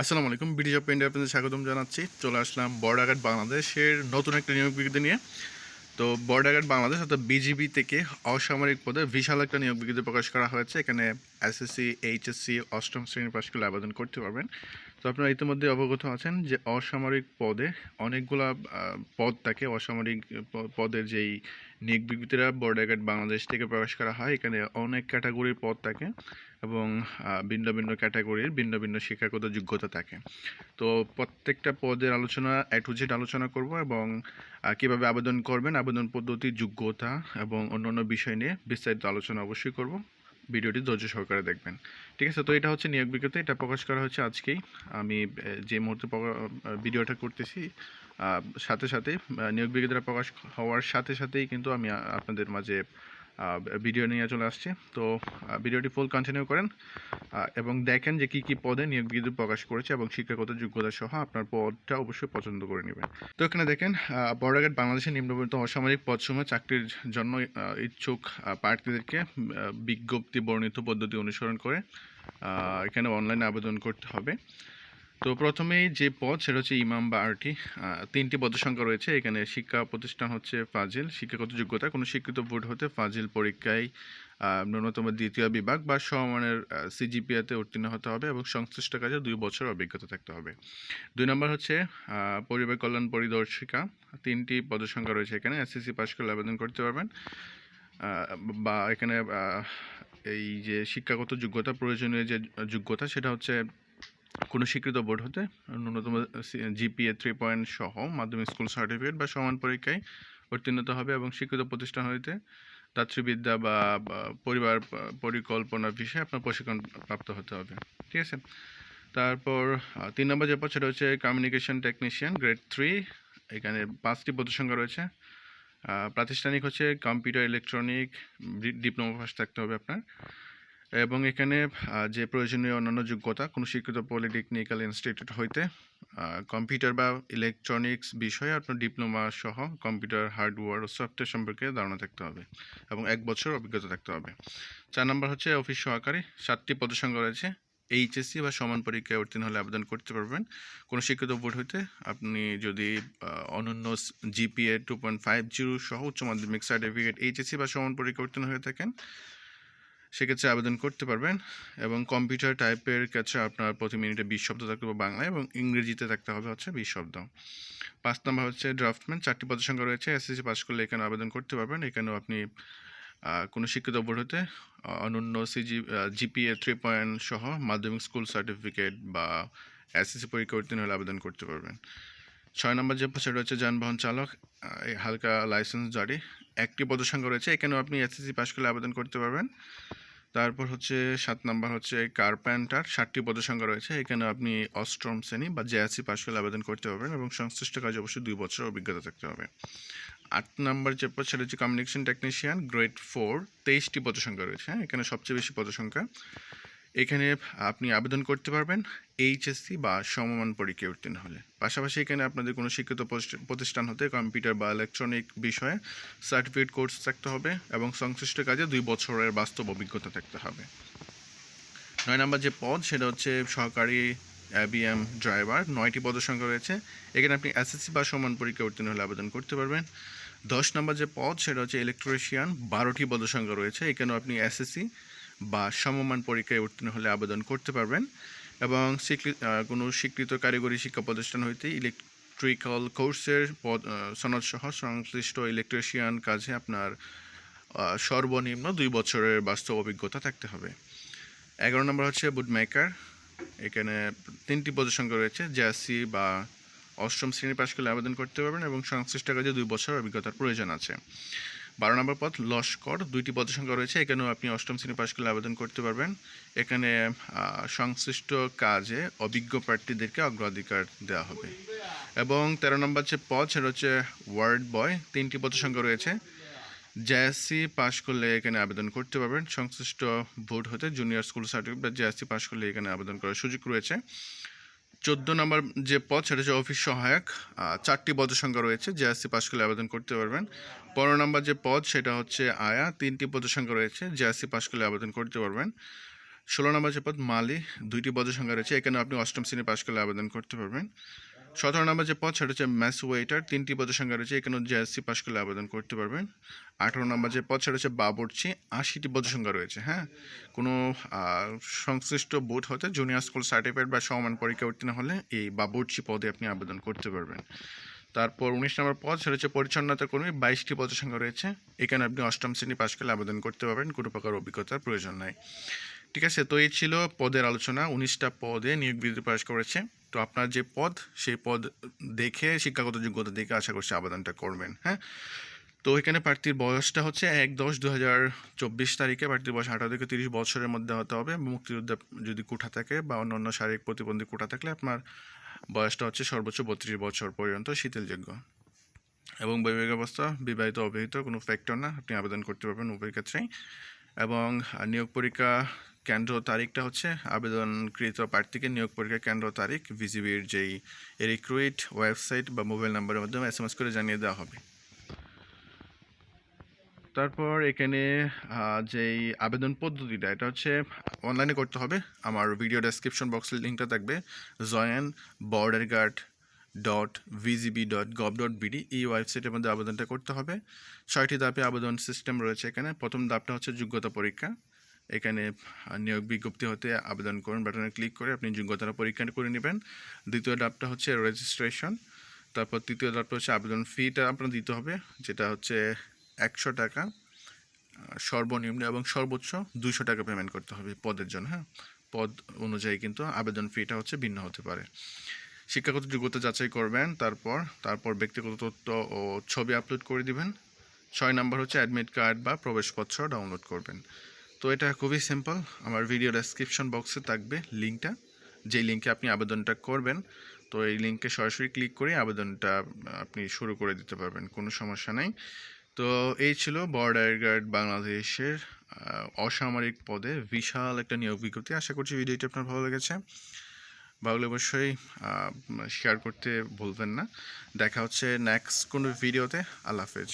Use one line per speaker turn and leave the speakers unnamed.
আসসালামু আলাইকুম BD job India আপনাদের স্বাগতম জানাচ্ছি। চলে আসলাম বর্ডারঘাট বাংলাদেশের নতুন একটা নিয়োগ বিজ্ঞপ্তি নিয়ে। তো বর্ডারঘাট বাংলাদেশ অর্থাৎ বিজিবি থেকে অসামরিক পদে বিশাল একটা নিয়োগ বিজ্ঞপ্তি প্রকাশ করা হয়েছে। এখানে এসএসসি এইচএসসি অষ্টম শ্রেণি পাশ করলে আবেদন করতে পারবেন। তো আপনারা ইতিমধ্যে অবগত আছেন যে অসামরিক পদে অনেকগুলা পদ থাকে। অসামরিক পদের যেই নিয়োগ বিজ্ঞপ্তিরা বর্ডারঘাট বাংলাদেশ থেকে প্রকাশ করা হয়, এখানে অনেক ক্যাটাগরির পদ থাকে। এবং ভিন্ন ভিন্ন ক্যাটাগরির ভিন্ন ভিন্ন শিক্ষাগত যোগ্যতা থাকে। তো প্রত্যেকটা পদের আলোচনা এ টু জেড আলোচনা করব এবং কীভাবে আবেদন করবেন, আবেদন পদ্ধতি, যোগ্যতা এবং অন্যান্য বিষয় নিয়ে বিস্তারিত আলোচনা অবশ্যই করব। ভিডিওটি ধৈর্য সহকারে দেখবেন। ঠিক আছে, তো এটা হচ্ছে নিয়োগ বিজ্ঞপ্তি, এটা প্রকাশ করা হচ্ছে আজকেই। আমি যে মুহূর্তে ভিডিওটা করতেছি সাথে সাথে নিয়োগ বিজ্ঞপ্তিটা প্রকাশ হওয়ার সাথে সাথেই কিন্তু আমি আপনাদের মাঝে ভিডিও নিয়ে চলে আসছে। তো ভিডিওটি ফুল কন্টিনিউ করেন এবং দেখেন যে কী কী পদে নিয়োগ বিজ্ঞপ্তি প্রকাশ করেছে এবং শিক্ষাগত যোগ্যতা সহ আপনার পদটা অবশ্যই পছন্দ করে নেবেন। তো এখানে দেখেন বর্ডারঘাট বাংলাদেশের নিম্নবর্ণিত অসামরিক পদসমূহ চাকরির জন্য ইচ্ছুক প্রার্থীদেরকে বিজ্ঞপ্তি বর্ণিত পদ্ধতি অনুসরণ করে এখানে অনলাইনে আবেদন করতে হবে। তো প্রথমেই যে পদ, সেটা হচ্ছে ইমাম বা আরটি। তিনটি পদ সংখ্যা রয়েছে। এখানে শিক্ষা প্রতিষ্ঠান হচ্ছে ফাজিল। শিক্ষাগত যোগ্যতা, কোনো শিক্ষিত বোর্ড হতে ফাজিল পরীক্ষায় ন্যূনতম দ্বিতীয় বিভাগ বা সমমানের সিজিপিএতে উত্তীর্ণ হতে হবে এবং সংশ্লিষ্ট কাজে দুই বছর অভিজ্ঞতা থাকতে হবে। দুই নম্বর হচ্ছে পরিবার কল্যাণ পরিদর্শিকা। তিনটি পদসংখ্যা রয়েছে এখানে। এসএসসি পাশ করলে আবেদন করতে পারবেন। বা এখানে এই যে শিক্ষাগত যোগ্যতা, প্রয়োজনীয় যে যোগ্যতা, সেটা হচ্ছে কোনো স্বীকৃত বোর্ড হতে ন্যূনতম জিপিএ থ্রি পয়েন্ট সহ মাধ্যমিক স্কুল সার্টিফিকেট বা সমান পরীক্ষায় উত্তীর্ণ হতে হবে এবং স্বীকৃত প্রতিষ্ঠান হইতে দাতৃবিদ্যা বা পরিবার পরিকল্পনা বিষয়ে আপনার প্রশিক্ষণ প্রাপ্ত হতে হবে। ঠিক আছে? তারপর তিন নম্বর যে পদ সেটা হচ্ছে কমিউনিকেশন টেকনিশিয়ান গ্রেড থ্রি এখানে পাঁচটি পদসংখ্যা রয়েছে। প্রাতিষ্ঠানিক হচ্ছে কম্পিউটার ইলেকট্রনিক ডিপ্লোমা পাস থাকতে হবে আপনার। এবং এখানে যে প্রয়োজনীয় অন্যান্য যোগ্যতা, কোনো স্বীকৃত পলিটেকনিক্যাল ইনস্টিটিউট হইতে কম্পিউটার বা ইলেকট্রনিক্স বিষয়ে আপনার ডিপ্লোমা সহ কম্পিউটার, হার্ডওয়্যার ও সফটওয়্যার সম্পর্কে ধারণা থাকতে হবে এবং এক বছর অভিজ্ঞতা থাকতে হবে। চার নম্বর হচ্ছে অফিস সহকারী, সাতটি পদসংখ্যা রয়েছে। এইচএসসি বা সমান পরীক্ষায় উত্তীর্ণ হলে আবেদন করতে পারবেন। কোনো শিক্ষিত বোর্ড হইতে আপনি যদি অনন্য GPA two point five zero সহ উচ্চ মাধ্যমিক সার্টিফিকেট, এইচএসসি বা সমান পরীক্ষা উত্তীর্ণ হয়ে থাকেন সেক্ষেত্রে আবেদন করতে পারবেন এবং কম্পিউটার টাইপের ক্ষেত্রে আপনার প্রতি মিনিটে বিশ শব্দ থাকতে হবে বাংলায় এবং ইংরেজিতে থাকতে হবে হচ্ছে বিশ শব্দ। পাঁচ নম্বর হচ্ছে ড্রাফটম্যান চারটি পদসংখ্যা রয়েছে এসএসসি পাস করলে এখানে আবেদন করতে পারবেন। এখানেও আপনি কোনো শিক্ষিত বোর্ড হতে অনন্য সিজি জিপিএ থ্রি পয়েন্ট সহ মাধ্যমিক স্কুল সার্টিফিকেট বা এসএসসি পরীক্ষা উত্তীর্ণ হলে আবেদন করতে পারবেন। ছয় নম্বর যে সেটা হচ্ছে যানবাহন চালক হালকা লাইসেন্স জারি। একটি পদসংখ্যা রয়েছে, এখানেও আপনি এসএসসি পাস করলে আবেদন করতে পারবেন। তারপর হচ্ছে সাত নাম্বার হচ্ছে কার্পেন্টার। ষাটটি পদসংখ্যা রয়েছে। এখানে আপনি অষ্টম শ্রেণি বা জেএসি পাশ করে আবেদন করতে পারবেন এবং সংশ্লিষ্ট কাজে অবশ্যই দুই বছর অভিজ্ঞতা থাকতে হবে। আট নাম্বার যে পদ, সেটা হচ্ছে কমিউনিকেশন টেকনিশিয়ান গ্রেড ফোর তেইশটি পদসংখ্যা রয়েছে। হ্যাঁ এখানে সবচেয়ে বেশি পদসংখ্যা এখানে আপনি আবেদন করতে পারবেন এইচএসসি বা সমমান পরীক্ষায় উত্তীর্ণ হলে। পাশাপাশি এখানে আপনাদের কোনো শিক্ষিত প্রতিষ্ঠা- প্রতিষ্ঠান হতে কম্পিউটার বা ইলেকট্রনিক বিষয়ে সার্টিফিকেট কোর্স থাকতে হবে এবং সংশ্লিষ্ট কাজে দুই বছরের বাস্তব অভিজ্ঞতা থাকতে হবে। নয় নম্বর যে পদ, সেটা হচ্ছে সহকারী অ্যাবিএম ড্রাইভার। নয়টি পদের সংখ্যা রয়েছে। এখানে আপনি এসএসসি বা সমান পরীক্ষা উত্তীর্ণ হলে আবেদন করতে পারবেন। দশ নম্বর যে পদ, সেটা হচ্ছে ইলেকট্রিশিয়ান বারোটি পদের সংখ্যা রয়েছে। এখানেও আপনি এসএসসি বা সমমান পরীক্ষায় উত্তীর্ণ হলে আবেদন করতে পারবেন এবং স্বীকৃত কোনো স্বীকৃত কারিগরি শিক্ষা প্রতিষ্ঠান হইতে ইলেকট্রিক্যাল কোর্সের পদ আহ, সনদ সহ সংশ্লিষ্ট ইলেকট্রিশিয়ান কাজে আপনার সর্বনিম্ন দুই বছরের বাস্তব অভিজ্ঞতা থাকতে হবে। এগারো নম্বর হচ্ছে বুট মেকার এখানে তিনটি পদের সংখ্যা রয়েছে জাসি বা অষ্টম শ্রেণি পাশ করলে আবেদন করতে পারবেন এবং সংশ্লিষ্ট কাজে দুই বছর অভিজ্ঞতার প্রয়োজন আছে। বারো নম্বর পদ, লস্কর। দুইটি পদের সংখ্যা রয়েছে। এখানেও আপনি অষ্টম শ্রেণি পাশ করলে আবেদন করতে পারবেন। এখানে সংশ্লিষ্ট কাজে অভিজ্ঞ প্রার্থীদেরকে অগ্রাধিকার দেওয়া হবে। এবং তেরো নম্বর যে পদ, সেটা হচ্ছে ওয়ার্ড বয়। তিনটি পদের সংখ্যা রয়েছে। জেএসসি পাশ করলে এখানে আবেদন করতে পারবেন। সংশ্লিষ্ট বোর্ড হতে জুনিয়র স্কুল সার্টিফিকেট বা জেএসসি পাশ করলে এখানে আবেদন করার সুযোগ রয়েছে। চোদ্দ নম্বর যে পদ, সেটা হচ্ছে অফিস সহায়ক। চারটি পদের সংখ্যা রয়েছে জেএসসি পাস করলে আবেদন করতে পারবেন। পনেরো নম্বর যে পদ, সেটা হচ্ছে আয়া। তিনটি পদের সংখ্যা রয়েছে জেএসসি পাস করলে আবেদন করতে পারবেন। ষোলো নম্বর যে পদ, মালি। দুইটি পদের সংখ্যা রয়েছে, এখানে আপনি অষ্টম শ্রেণি পাস করলে আবেদন করতে পারবেন। সতেরো নম্বর যে পদ, সেটা হচ্ছে ম্যাথস ওয়েটার। তিনটি পদের সংখ্যা রয়েছে, এখানে জেএসসি পাশ করলে আবেদন করতে পারবেন। আঠারো নম্বর যে পদ, সেটা হচ্ছে বাবুর্চি, আশিটি পদের সংখ্যা রয়েছে হ্যাঁ? কোনো সংশ্লিষ্ট বোর্ড হতে জুনিয়র স্কুল সার্টিফিকেট বা সমান পরীক্ষা উত্তীর্ণ হলে এই বাবুর্চি পদে আপনি আবেদন করতে পারবেন। তারপর উনিশ নম্বর পদ, সেটা হচ্ছে পরিচ্ছন্নতা কর্মী, বাইশটি পদের সংখ্যা রয়েছে। এখানে আপনি অষ্টম শ্রেণি পাশ করলে আবেদন করতে পারবেন, কোনো প্রকার অভিজ্ঞতার প্রয়োজন নাই। ঠিক আছে? তো এই ছিল পদের আলোচনা। উনিশটা পদে নিয়োগ বিধি প্রকাশ করেছে। তো আপনার যে পদ, সেই পদ দেখে শিক্ষাগত যোগ্যতা দেখে আশা করছি আবেদনটা করবেন হ্যাঁ? তো এখানে প্রার্থীর বয়সটা হচ্ছে এক দশ দু হাজার চব্বিশ তারিখে। প্রার্থীর বয়স আঠারো থেকে তিরিশ বছরের মধ্যে হতে হবে। মুক্তিযোদ্ধা যদি কোঠা থাকে বা অন্যান্য শারীরিক প্রতিবন্ধী কোঠা থাকলে আপনার বয়সটা হচ্ছে সর্বোচ্চ বত্রিশ বছর পর্যন্ত শীতলযোগ্য এবং বৈবাহিক অবস্থা, বিবাহিত অবিবাহিত কোনো ফ্যাক্টর না। আপনি আবেদন করতে পারবেন উভয় ক্ষেত্রেই। এবং নিয়োগ পরীক্ষা কেন্দ্র তারিখটা হচ্ছে আবেদনকৃত প্রার্থীকে নিয়োগ পরীক্ষা কেন্দ্র তারিখ ভিজিবির যেই রিক্রুইট ওয়েবসাইট বা মোবাইল নাম্বারের মাধ্যমে এস এম এস করে জানিয়ে দেওয়া হবে। তারপর এখানে যেই আবেদন পদ্ধতিটা, এটা হচ্ছে অনলাইনে করতে হবে। আমার ভিডিও ডেসক্রিপশন বক্সের লিঙ্কটা থাকবে। Join border guard dot BGB dot gov dot BD এই ওয়েবসাইটের মধ্যে আবেদনটা করতে হবে। ছয়টি ধাপে আবেদন সিস্টেম রয়েছে এখানে। প্রথম ধাপটা হচ্ছে যোগ্যতা পরীক্ষা। এখানে নিয়োগ বিজ্ঞপ্তি হতে আবেদন করুন। বাটনে ক্লিক করে আপনি যোগ্যতার পরীক্ষা করে নেবেন। দ্বিতীয় ধাপটা হচ্ছে রেজিস্ট্রেশন তারপর তৃতীয় ধাপটা হচ্ছে আবেদন ফিটা আপনার দিতে হবে, যেটা হচ্ছে একশো টাকা সর্বনিম্ন এবং সর্বোচ্চ দুইশো টাকা পেমেন্ট করতে হবে পদের জন্য হ্যাঁ? পদ অনুযায়ী কিন্তু আবেদন ফিটা হচ্ছে ভিন্ন হতে পারে। শিক্ষাগত যোগ্যতা যাচাই করবেন, তারপর তারপর ব্যক্তিগত তথ্য ও ছবি আপলোড করে দিবেন। ছয় নাম্বার হচ্ছে অ্যাডমিট কার্ড বা প্রবেশপত্র ডাউনলোড করবেন। তো এটা খুবই সিম্পল আমার ভিডিও ডেসক্রিপশন বক্সে থাকবে লিঙ্কটা যেই লিঙ্কে আপনি আবেদনটা করবেন। তো এই লিঙ্কে সরাসরি ক্লিক করে আবেদনটা আপনি শুরু করে দিতে পারবেন, কোনো সমস্যা নেই। তো এই ছিল বর্ডার গার্ড বাংলাদেশের অসামরিক পদে বিশাল একটা নিয়োগ বিজ্ঞপ্তি। আশা করছি ভিডিওটি আপনার ভালো লেগেছে। ভালো অবশ্যই শেয়ার করতে ভুলবেন না। দেখা হচ্ছে নেক্সট কোনো ভিডিওতে আল্লাহ হাফেজ।